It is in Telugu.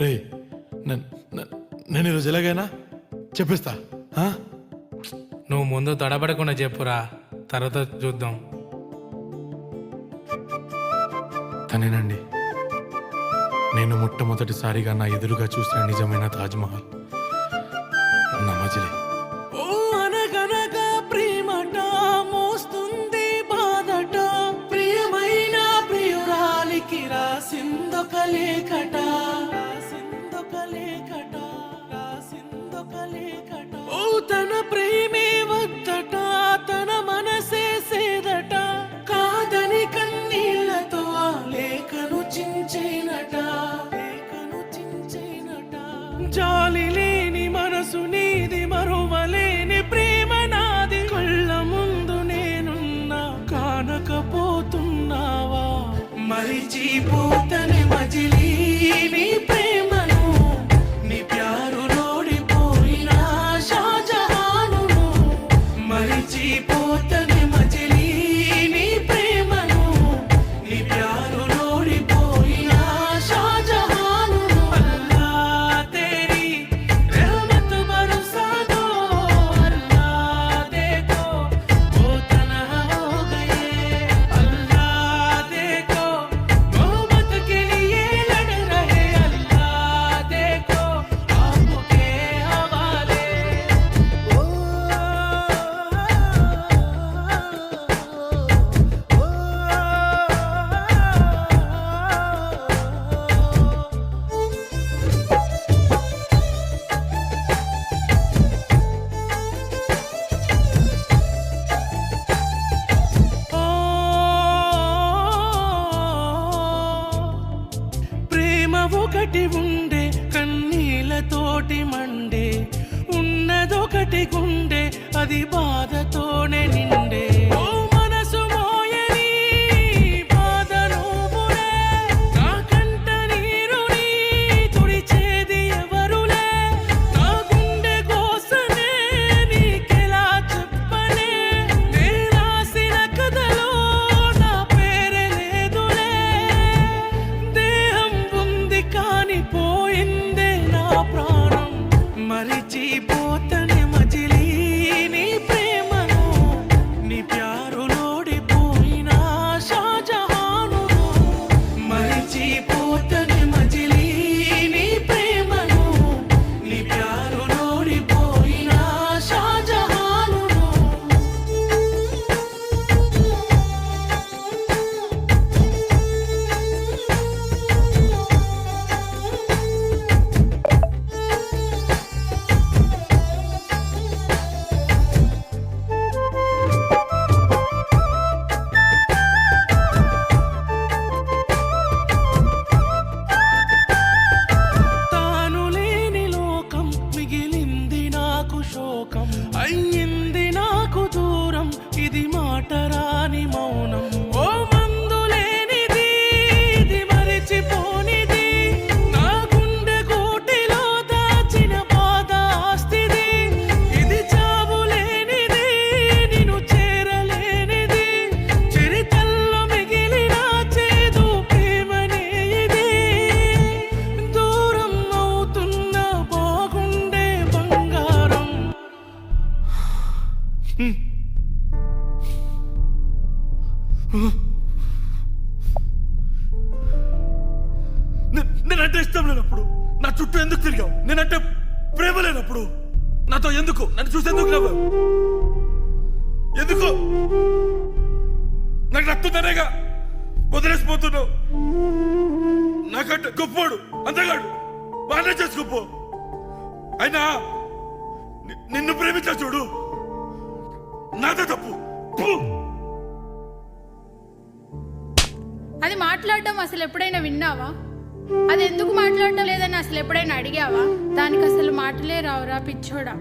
రే నన్- ఈరోజు ఎలాగైనా చెప్పిస్తా? నువ్వు ముందు తడబడకుండా చెప్పురా తర్వాత చూద్దాం. తనేనండి. నేను మొట్టమొదటిసారిగా నా ఎదురుగా చూసిన నిజమైన తాజ్మహల్. నా మజిలే రాసిందొక లేఖట. రాసిందొక లేఖట. రాసిందొక లేఖట. ఓ తన ప్రేమే వద్దట తన మనసే కాదని కన్నీళ్ళతో ఆ లేఖను చించేనట. లేఖను చించేనట. జాలి మరిచిపోతని మజిలీ ఒకటి ఉండే కన్నీళ్ళతోటి మండే. ఉన్నదొకటి గుండె అది బాధతోనే నిండే. మాటరాని మౌనం. ఓ మందు లేనిది ఇది మరిచిపోనిది. నా గుండె కోటిలో దాచిన పాదాస్తిది. ఇది చావు లేనిది నిన్ను చేరలేనిది. చరితల్లో మిగిలిన చేదు ప్రేమనే ఇది. దూరం అవుతున్న బాగుండే బంగారం. Hmm. నేనంటే ఇష్టం లేనప్పుడు నా చుట్టూ ఎందుకు తిరిగావు? నేనంటే ప్రేమ లేనప్పుడు నాతో ఎందుకు? నన్ను చూసేందుకు నవ్వావు? ఎందుకు? నాకు నచ్చుతానేగా వదిలేసిపోతున్నావు. నాకంటే గొప్పోడు అంతేగాడు. బాగానే చేసుకోపో. అయినా నిన్ను ప్రేమించా చూడు. నాదే తప్పు. అది మాట్లాడడం అసలు ఎప్పుడైనా విన్నావా? అది ఎందుకు మాట్లాడటం లేదని అసలు ఎప్పుడైనా అడిగావా? దానికి అసలు మాటలే రావురా పిచ్చోడా.